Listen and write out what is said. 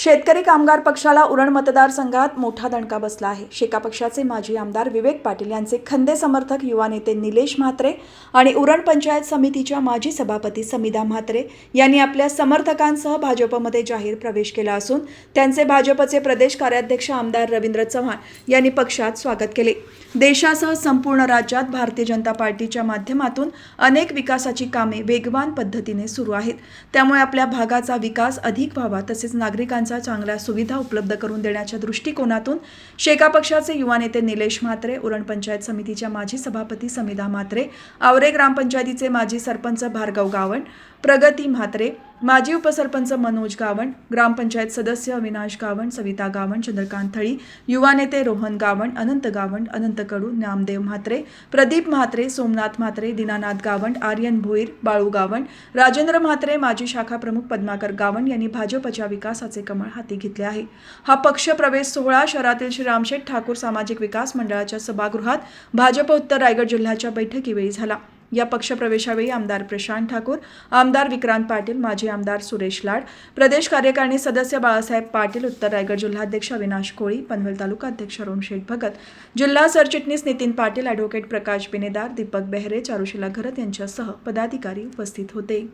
शेतकरी कामगार पक्षाला उरण मतदारसंघात मोठा दणका बसला आहे. शेका पक्षाचे माजी आमदार विवेक पाटील यांचे खंदे समर्थक युवा नेते निलेश म्हात्रे आणि उरण पंचायत समितीच्या माजी सभापती समिदा म्हात्रे यांनी आपल्या समर्थकांसह भाजपमध्ये जाहीर प्रवेश केला असून त्यांचे भाजपचे प्रदेश कार्याध्यक्ष आमदार रवींद्र चव्हाण यांनी पक्षात स्वागत केले. देशासह संपूर्ण राज्यात भारतीय जनता पार्टीच्या माध्यमातून अनेक विकासाची कामे वेगवान पद्धतीने सुरू आहेत. त्यामुळे आपल्या भागाचा विकास अधिक व्हावा तसेच नागरिकांचा चांगल्या सुविधा उपलब्ध करून देण्याच्या दृष्टिकोनातून शेका पक्षाचे युवा नेते निलेश म्हात्रे उरण पंचायत समितीच्या माजी सभापती समिधा म्हात्रे आवरे ग्रामपंचायतीचे माजी सरपंच भार्गव गावण प्रगती म्हात्रे माजी उपसरपंच मनोज गावण ग्रामपंचायत सदस्य अविनाश गावण सविता गावण चंद्रकांत थळी युवा नेते रोहन गावण अनंत गावण अनंत कडू नामदेव म्हात्रे प्रदीप म्हात्रे सोमनाथ म्हात्रे दीनानाथ गावण आर्यन भोईर बाळू गावण राजेंद्र म्हात्रे माजी शाखा प्रमुख पद्माकर गावण यांनी भाजपच्या विकासाचे कमळ हाती घेतले आहे. हा पक्ष प्रवेश सोहळा शहरातील श्री रामशेठ ठाकूर सामाजिक विकास मंडळाच्या सभागृहात भाजप उत्तर रायगड जिल्ह्याच्या बैठकीवेळी झाला. या पक्षप्रवेशावेळी आमदार प्रशांत ठाकूर आमदार विक्रांत पाटील माजी आमदार सुरेश लाड प्रदेश कार्यकारिणी सदस्य बाळासाहेब पाटील उत्तर रायगड जिल्हाध्यक्ष अविनाश कोळी पनवेल तालुका अध्यक्ष अरुण शेठ भगत जिल्हा सरचिटणीस नितीन पाटील ॲडव्होकेट प्रकाश बिनेदार दीपक बेहरे चारुशिला घरत यांच्यासह पदाधिकारी उपस्थित होते.